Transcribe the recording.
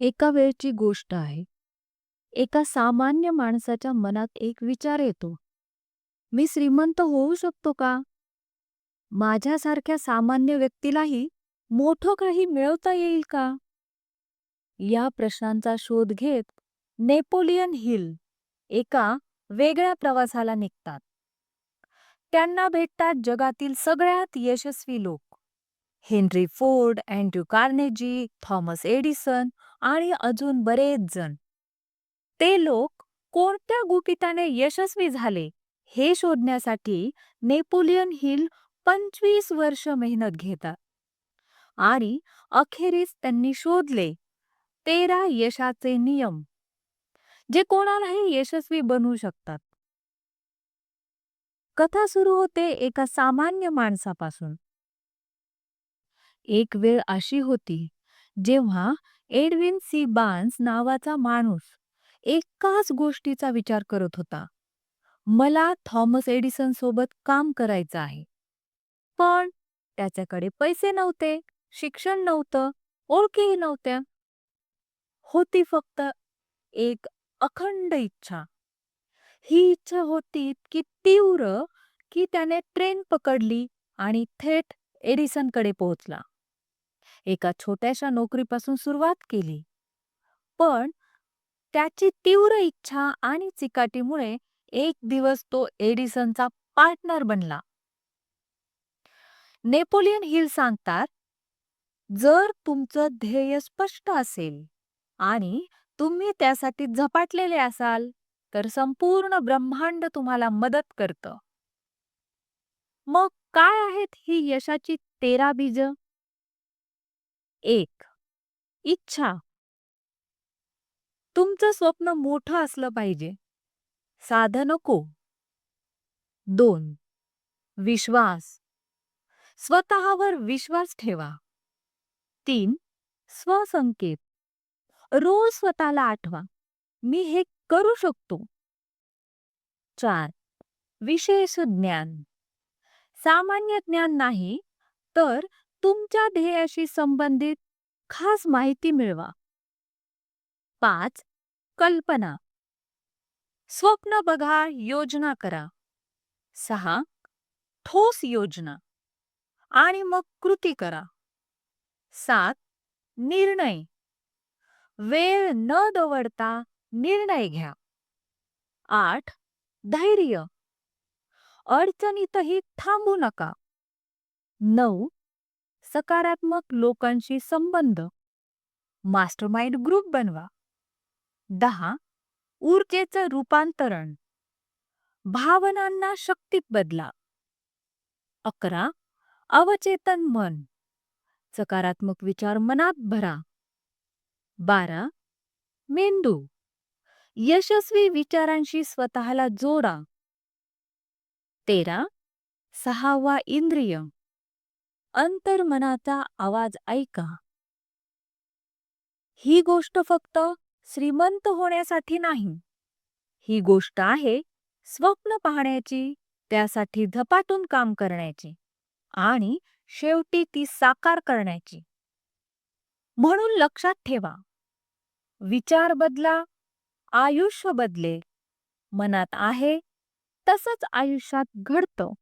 एका वेळची गोष्ट आहे. एका सामान्य माणसाच्या मनात एक विचार येतो. मी श्रीमंत होऊ शकतो का? माझ्यासारख्या सामान्य व्यक्तीलाही मोठं काही मिळवता येईल का? या प्रश्नांचा शोध घेत नेपोलियन हिल एका वेगळ्या प्रवासाला निघतात. त्यांना भेटतात जगातील सगळ्यात यशस्वी लोक. Henry Ford, Andrew Carnegie, Thomas Edison आणि अजून बरेच जण. ते लोक कोणत्या गुपिताने यशस्वी झाले हे शोधण्यासाठी नेपोलियन हिल पंचवीस वर्ष मेहनत घेतात. आणि अखेरीस त्यांनी शोधले तेरा यशाचे नियम जे कोणालाही यशस्वी बनवू शकतात. कथा सुरू होते एका सामान्य माणसापासून. एक वेळ अशी होती जेव्हा एडविन सी बान्स नावाचा माणूस एकाच गोष्टीचा विचार करत होता. मला थॉमस एडिसन सोबत काम करायचं आहे. पण त्याच्याकडे पैसे नव्हते, शिक्षण नव्हतं, ओळखीही नव्हत्या. होती फक्त एक अखंड इच्छा. ही इच्छा होती इतकी तीव्र की त्याने ट्रेन पकडली आणि थेट एडिसनकडे पोहोचला. एका छोट्याशा नोकरीपासून सुरुवात केली. पण त्याची तीव्र इच्छा आणि चिकाटीमुळे एक दिवस तो एडिसनचा पार्टनर बनला. नेपोलियन हिल सांगतात, जर तुमचं ध्येय स्पष्ट असेल आणि तुम्ही त्यासाठी झपाटलेले असाल तर संपूर्ण ब्रह्मांड तुम्हाला मदत करतं. मग काय आहेत ही यशाची तेरा बीज? एक. इच्छा. तुमचं स्वप्न मोठं असलं पाहिजे. साधं नको. दोन. विश्वास. स्वतःवर विश्वास ठेवा. तीन. स्वसंकेत. रोज स्वतःला आठवा. मी हे करू शकतो. चार. विशेष ज्ञान. सामान्य ज्ञान नाही तर तुमच्या ध्येयाशी संबंधित खास माहिती मिळवा. पाच कल्पना स्वप्न बघा, योजना करा. सहा ठोस योजना आणि मग कृती करा. सात निर्णय वेळ न दवडता निर्णय घ्या. आठ धैर्य अडचणीतही थांबू नका. नऊ सकारात्मक लोकांशी संबंध मास्टरमाइंड ग्रुप बनवा. दहा ऊर्जेचं रूपांतरण भावनांना शक्तीत बदला. अकरा अवचेतन मन सकारात्मक विचार मनात भरा. बारा मेंदू यशस्वी विचारांशी स्वतःला जोडा. तेरा सहावा इंद्रिय अंतर्मनाचा आवाज ऐका. ही गोष्ट फक्त श्रीमंत होण्यासाठी नाही. ही गोष्ट आहे स्वप्न पाहण्याची, त्यासाठी झपाटून काम करण्याची आणि शेवटी ती साकार करण्याची. म्हणून लक्षात ठेवा विचार बदला आयुष्य बदले मनात आहे तसंच आयुष्यात घडतं.